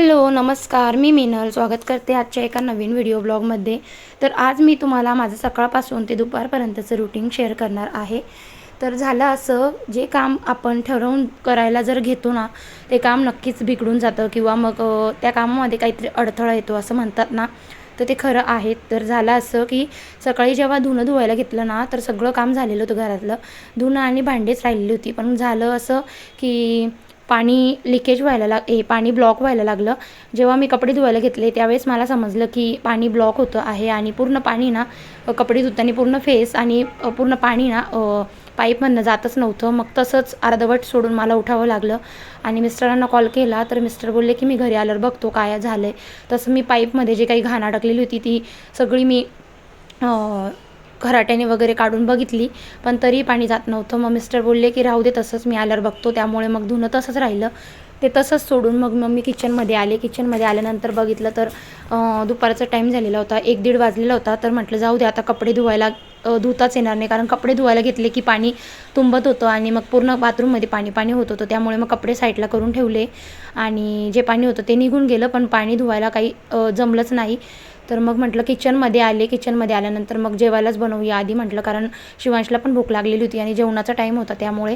Hello नमस्कार. मी मिनल. स्वागत करते आजच्या एका नवीन व्हिडिओ ब्लॉगमध्ये तर आज मी तुम्हाला माझं सकाळपासून ते दुपारपर्यंतचं रुटीन शेअर करणार आहे. तर झालं असं जे काम आपण ठरवून करायला जर घेतो ना ते काम नक्कीच बिघडून जातं किंवा मग त्या कामामध्ये काहीतरी अडथळा येतो असं म्हणतात ना तर ते खरं आहे. तर झालं असं की सकाळी जेव्हा धुणं धुवायला घेतलं ना तर सगळं काम झालेलं होतं घरातलं. धुणं आणि भांडेच राहिलेली होती. पण झालं असं की पाणी लिकेज व्हायला लाग हे पाणी ब्लॉक व्हायला लागलं. जेव्हा मी कपडे धुवायला घेतले त्यावेळेस मला समजलं की पाणी ब्लॉक होतं आहे आणि पूर्ण पाणी ना कपडे धुताना पूर्ण फेस आणि पूर्ण पाणी ना पाईपमधनं जातच नव्हतं. मग तसंच अर्धवट सोडून मला उठावं लागलं आणि मिस्टरांना कॉल केला. तर मिस्टर बोलले की मी घरी आल्यावर बघतो काय झालं आहे तसं मी पाईपमध्ये जे काही घाण अडकलेली होती ती सगळी मी खराट्याने वगैरे काढून बघितली पण तरी पाणी जात नव्हतं. मग मिस्टर बोलले की राहू दे तसंच मी आल्यावर बघतो. त्यामुळे मग धुणं तसंच राहिलं. ते तसंच सोडून मग मग मी किचनमध्ये आले. किचनमध्ये आल्यानंतर बघितलं तर दुपारचा टाईम झालेला होता. एक दीड वाजलेला होता. तर म्हटलं जाऊ दे आता कपडे धुवायला धुताच येणार नाही. कारण कपडे धुवायला घेतले की पाणी तुंबत होतं आणि मग पूर्ण बाथरूममध्ये पाणी पाणी होत होतं. त्यामुळे मग कपडे साईडला करून ठेवले आणि जे पाणी होतं ते निघून गेलं. पण पाणी धुवायला काही जमलंच नाही. तर मग म्हटलं किचनमध्ये आले. किचनमध्ये आल्यानंतर मग जेवायलाच बनवूया आधी म्हटलं कारण शिवांशला पण भूक लागलेली होती आणि जेवणाचा टाईम होता त्यामुळे.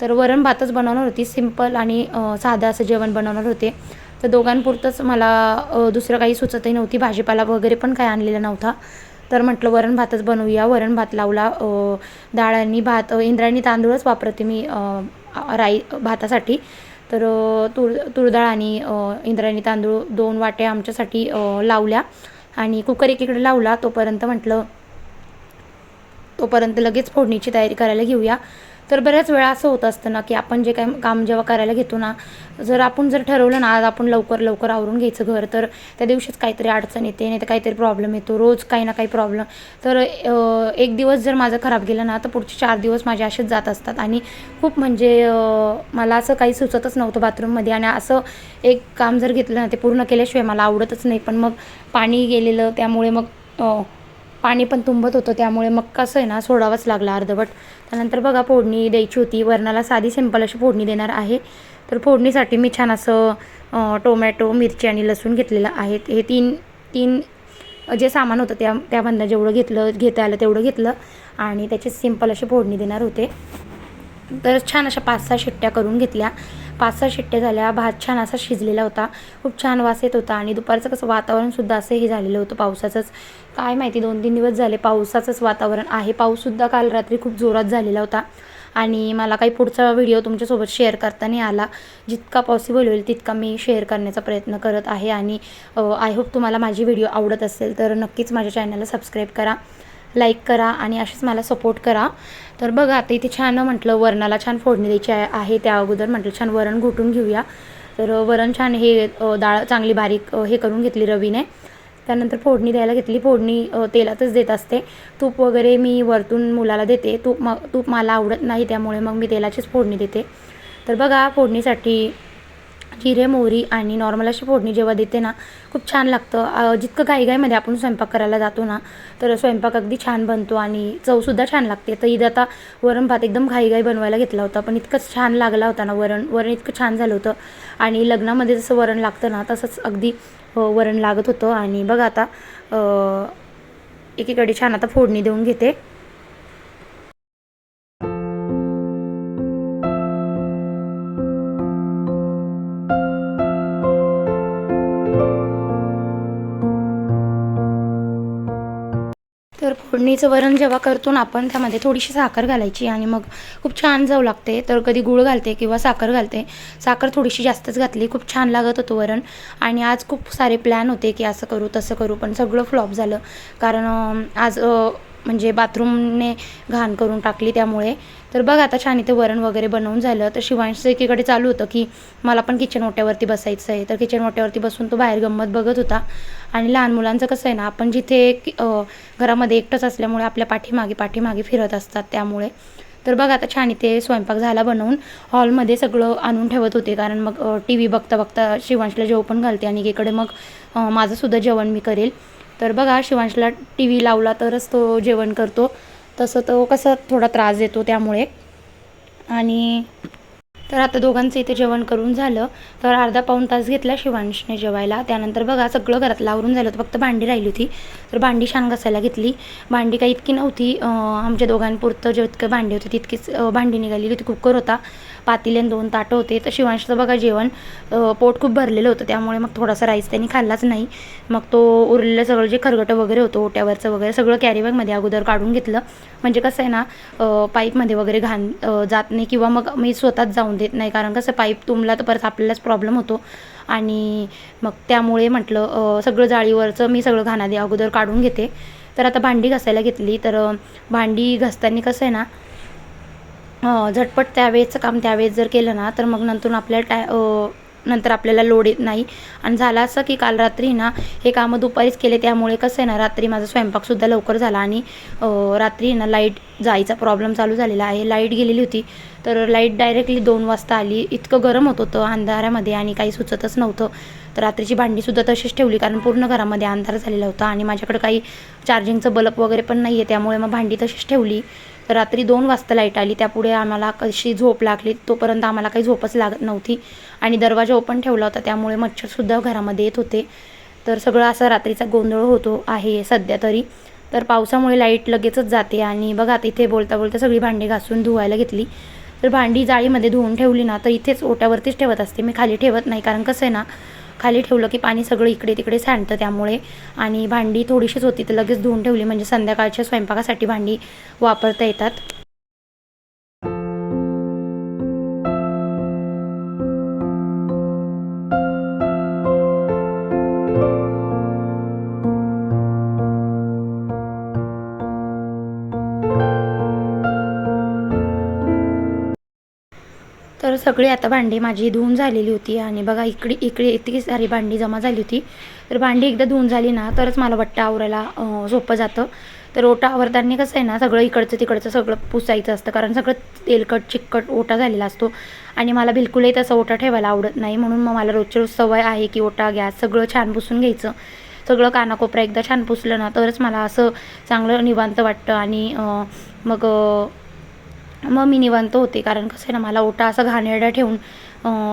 तर वरण भातच बनवणार होती. सिंपल आणि साधं असं जेवण बनवणार होते. तर दोघांपुरतंच मला दुसरं काही सुचतही नव्हती. भाजीपाला वगैरे पण काही आणलेला नव्हता. तर म्हटलं वरण भातच बनवूया. वरण भात लावला. डाळ आणि भात इंद्रायणी तांदूळच वापरते मी राई भातासाठी. तर तूर तुरडाळ आणि इंद्रायणी तांदूळ दोन वाट्या आमच्यासाठी लावल्या. आणि कुकर एकीकडे लावला तोपर्यंत म्हटलं तोपर्यंत लगेच फोडणीची तयारी करायला घेऊया. तर बऱ्याच वेळा असं होत असतं ना की आपण जे काही काम जेव्हा करायला घेतो ना जर आपण जर ठरवलं ना आज आपण लवकर लवकर आवरून घ्यायचं घर तर त्या दिवशीच काहीतरी अडचण येते नाही तर काहीतरी प्रॉब्लेम येतो रोज काही ना काही प्रॉब्लेम तर एक दिवस जर माझं खराब गेलं ना तर पुढचे चार दिवस माझे असेच जात असतात. आणि खूप म्हणजे मला असं काही सुचतच नव्हतं बाथरूममध्ये. आणि असं एक काम जर घेतलं ना ते पूर्ण केल्याशिवाय मला आवडतच नाही. पण मग पाणी गेलेलं त्यामुळे मग पाणी पण तुंबत होतं त्यामुळे मग कसं आहे ना सोडावंच लागलं अर्धवट. त्यानंतर बघा फोडणी द्यायची होती. वरणाला साधी सिंपल अशी फोडणी देणार आहे. तर फोडणीसाठी मी छान असं टोमॅटो मिरची आणि लसूण घेतलेलं आहे. हे तीन तीन जे सामान होतं त्या त्यामधनं जेवढं घेतलं घेता आलं तेवढं घेतलं आणि त्याची सिंपल अशी फोडणी देणार होते. तर छान अशा पाच सहा शिट्ट्या करून घेतल्या. पाच सहा शिट्ट्या झाल्या. भात छान असा शिजलेला होता. खूप छान वास येत होता आणि दुपारचं कसं वातावरणसुद्धा असं हे झालेलं होतं पावसाचंच. काय माहिती दोन तीन दिवस झाले पावसाचंच वातावरण आहे. पाऊससुद्धा काल रात्री खूप जोरात झालेला होता. आणि मला काही पुढचा व्हिडिओ तुमच्यासोबत शेअर करता नाही आला. जितका पॉसिबल होईल तितका मी शेअर करण्याचा प्रयत्न करत आहे. आणि आय होप तुम्हाला माझी व्हिडिओ आवडत असेल तर नक्कीच माझ्या चॅनलला सबस्क्राईब करा. लाईक करा आणि असेच मला सपोर्ट करा. तर बघा आता इथे छान म्हटलं वरणाला छान फोडणी द्यायची आहे. त्या अगोदर म्हटलं छान वरण घुटून घेऊया. तर वरण छान हे डाळ चांगली बारीक हे करून घेतली रवीने. त्यानंतर फोडणी द्यायला घेतली. फोडणी तेलातच देत असते. तूप वगैरे मी वरतून मुलाला देते. तूप म तूप मला आवडत नाही त्यामुळे मग मी तेलाचीच फोडणी देते. तर बघा फोडणीसाठी जिरे मोहरी आणि नॉर्मल अशी फोडणी जेव्हा देते ना खूप छान लागतं. जितकं घाईघाईमध्ये आपण स्वयंपाक करायला जातो ना तर स्वयंपाक अगदी छान बनतो आणि चवसुद्धा छान लागते. तर इथं आता वरण भात एकदम घाईघाई बनवायला घेतला होता पण इतकंच छान लागला होता ना वरण. वरण इतकं छान झालं होतं. आणि लग्नामध्ये जसं वरण लागतं ना तसंच अगदी हो, वरण लागत होतं. आणि बघा आता एकीकडे छान आता फोडणी देऊन घेते. फोडणीचं वरण जेव्हा करतो ना आपण त्यामध्ये थोडीशी साखर घालायची आणि मग खूप छान जाऊ लागते. तर कधी गुळ घालते किंवा साखर घालते. साखर थोडीशी जास्तच घातली खूप छान लागत होतं वरण. आणि आज खूप सारे प्लॅन होते की असं करू तसं करू पण सगळं फ्लॉप झालं. कारण आज म्हणजे बाथरूमने घाण करून टाकली त्यामुळे. तर बघ आता छान इथे वरण वगैरे बनवून झालं. तर शिवांशचं एकीकडे चालू होतं की मला पण किचन ओट्यावरती बसायचं आहे. तर किचन ओट्यावरती बसून तो बाहेर गंमत बघत होता. आणि लहान मुलांचं कसं आहे ना आपण जिथे घरामध्ये एकटंच असल्यामुळे आपल्या पाठीमागे पाठीमागे फिरत असतात त्यामुळे. तर बघ आता छान इथे स्वयंपाक झाला बनवून. हॉलमध्ये सगळं आणून ठेवत होते. कारण मग टी व्ही बघता बघता शिवांशला जेव पण घालते आणि एकीकडे मग माझंसुद्धा जेवण मी करेल. तर बघा शिवांशला टी व्ही लावला तरच तो जेवण करतो. तसं तो कसं थोडा त्रास देतो त्यामुळे. आणि तर आता दोघांचं इथे जेवण करून झालं. तर अर्धा पाऊण तास घेतला शिवांशने जेवायला. त्यानंतर बघा सगळं घरात लावरून झालं होतं. फक्त भांडी राहिली होती. तर भांडी छान घासायला घेतली. भांडी काही इतकी नव्हती. आमच्या दोघांपुरतं जितकं भांडी होती तितकीच भांडी निघालेली होती. कुकर होता. पातील आणि दोन ताटं होते. तर शिवांशचं बघा जेवण पोट खूप भरलेलं होतं. त्यामुळे मग थोडासा राईस त्यांनी खाल्लाच नाही. मग तो उरलेलं सगळं जे खरगटं वगैरे होतं ओट्यावरचं वगैरे सगळं कॅरीबॅगमध्ये अगोदर काढून घेतलं. म्हणजे कसं आहे ना पाईपमध्ये वगैरे घाण जात नाही. किंवा मग मी स्वतःच जाऊन देत नाही. कारण कसं पाईप तुंबला तर परत आपल्यालाच प्रॉब्लेम होतो. आणि मग त्यामुळे म्हटलं सगळं जाळीवरचं मी सगळं घाणादे अगोदर काढून घेते. तर आता भांडी घासायला घेतली. तर भांडी घासताना कसं आहे ना झटपट त्यावेळेचं काम त्यावेळेस जर केलं ना तर मग नंतर आपल्या टाय नंतर आपल्याला लोड येत नाही. आणि झालं असं की काल रात्री ना हे कामं दुपारीच केले त्यामुळे कसं आहे ना रात्री माझा स्वयंपाकसुद्धा लवकर झाला आणि रात्री ना लाइट जायचा प्रॉब्लेम चालू झालेला आहे. लाइट गेलेली होती तर लाइट डायरेक्टली दोन वाजता आली. इतकं गरम होत होतं अंधारामध्ये आणि काही सुचतच नव्हतं. तर रात्रीची भांडीसुद्धा तशीच ठेवली कारण पूर्ण घरामध्ये अंधार झालेला होता आणि माझ्याकडे काही चार्जिंगचं बल्ब वगैरे पण नाही आहे त्यामुळे मग भांडी तशीच ठेवली. रात्री दोन वाजता लाइट आली. त्यापुढे आम्हाला कशी झोप लागली तोपर्यंत आम्हाला काही झोपच लागत नव्हती. आणि दरवाजा ओपन ठेवला होता. त्यामुळे मच्छरसुद्धा घरामध्ये येत होते. तर सगळं असा रात्रीचा गोंधळ होतो आहे सध्या तरी. तर पावसामुळे लाइट लगेचच जाते आणि बघा तिथे बोलता बोलता सगळी भांडी घासून धुवायला घेतली. तर भांडी जाळीमध्ये धुवून ठेवली ना तर इथेच ओट्यावरतीच ठेवत असते. मी खाली ठेवत नाही कारण कसं आहे ना खाली ठेवलं की पाणी सगळं इकडे तिकडे सांडतं त्यामुळे. आणि भांडी थोडीशीच होती तर लगेच धुवून ठेवली. म्हणजे संध्याकाळच्या स्वयंपाकासाठी भांडी वापरता येतात. तर सगळी आता भांडी माझी धुवून झालेली होती आणि बघा इकडे इकडे इतकी सारी भांडी जमा झाली होती. तर भांडी एकदा धुवून झाली ना तरच मला वाटतं आवरायला सोपं जातं. तर ओटा आवरताना कसं आहे ना सगळं इकडचं तिकडचं सगळं पुसायचं असतं कारण सगळं तेलकट चिकट ओटा झालेला असतो. आणि मला बिलकुलही तसा ओटा ठेवायला आवडत नाही म्हणून मग मला रोजची रोज सवय आहे की ओटा गॅस सगळं छान पुसून घ्यायचं. सगळं कानाकोपरा एकदा छान पुसलं ना तरच मला असं चांगलं निवांत वाटतं आणि मग मग मी निवांत होते कारण कसं आहे ना मला ओटा असा घाणेरडा ठेवून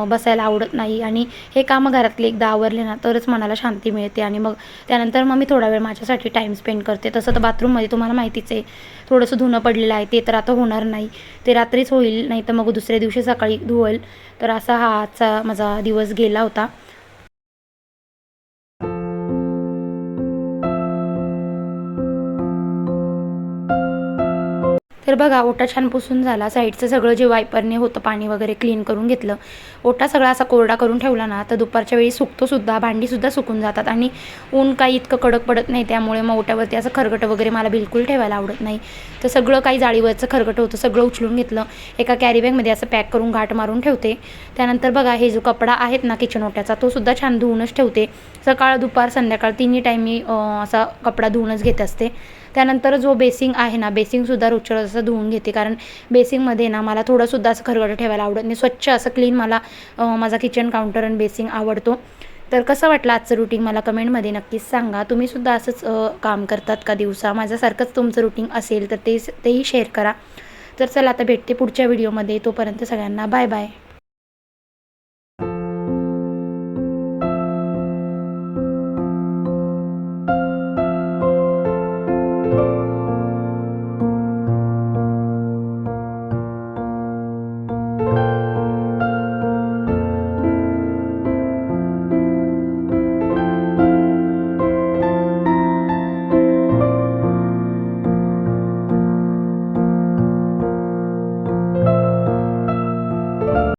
बसायला आवडत नाही. आणि हे कामं घरातले एकदा आवरले ना तरच मनाला शांती मिळते. आणि मग त्यानंतर मग मी थोडा वेळ माझ्यासाठी टाईम स्पेंड करते. तसं तर बाथरूममध्ये तुम्हाला माहितीच आहे थोडंसं धुणं पडलेलं आहे ते तर आता होणार नाही. ते रात्रीच होईल नाही तर मग दुसऱ्या दिवशी सकाळी धुवेल. तर असा हा आजचा माझा दिवस गेला होता. तर बघा ओटा छान पुसून झाला. साईडचं सगळं जे वायपरने होतं पाणी वगैरे क्लीन करून घेतलं. ओटा सगळा असा कोरडा करून ठेवला ना तर दुपारच्या वेळी सुकतोसुद्धा भांडीसुद्धा सुकून जातात. आणि ऊन काही इतकं कडक पडत नाही त्यामुळे मग ओट्यावरती असं खरगट वगैरे मला बिलकुल ठेवायला आवडत नाही. तर सगळं काही जाळीवरचं खरगट होतं सगळं उचलून घेतलं. एका कॅरीबॅगमध्ये असं पॅक करून घाट मारून ठेवते. त्यानंतर बघा हे जो कपडा आहेत ना किचन ओट्याचा तो सुद्धा छान धुवूनच ठेवते. सकाळ दुपार संध्याकाळ तिन्ही टाईम मी असा कपडा धुवूनच घेत असते. त्यानंतर जो बेसिंग आहे ना बेसिंगसुद्धा रोजच्या असं धुवून घेते. कारण बेसिंगमध्ये ना मला थोडंसुद्धा असं खरगडं ठेवायला आवडत नाही. स्वच्छ असं क्लीन मला माझा किचन काउंटर आणि बेसिंग आवडतो. तर कसं वाटलं आजचं रुटीन मला कमेंटमध्ये नक्कीच सांगा. तुम्हीसुद्धा असंच काम करतात का दिवसा? माझ्यासारखंच तुमचं रुटीन असेल तर ते तेही शेअर करा. तर चला आता भेटते पुढच्या व्हिडिओमध्ये तोपर्यंत सगळ्यांना बाय बाय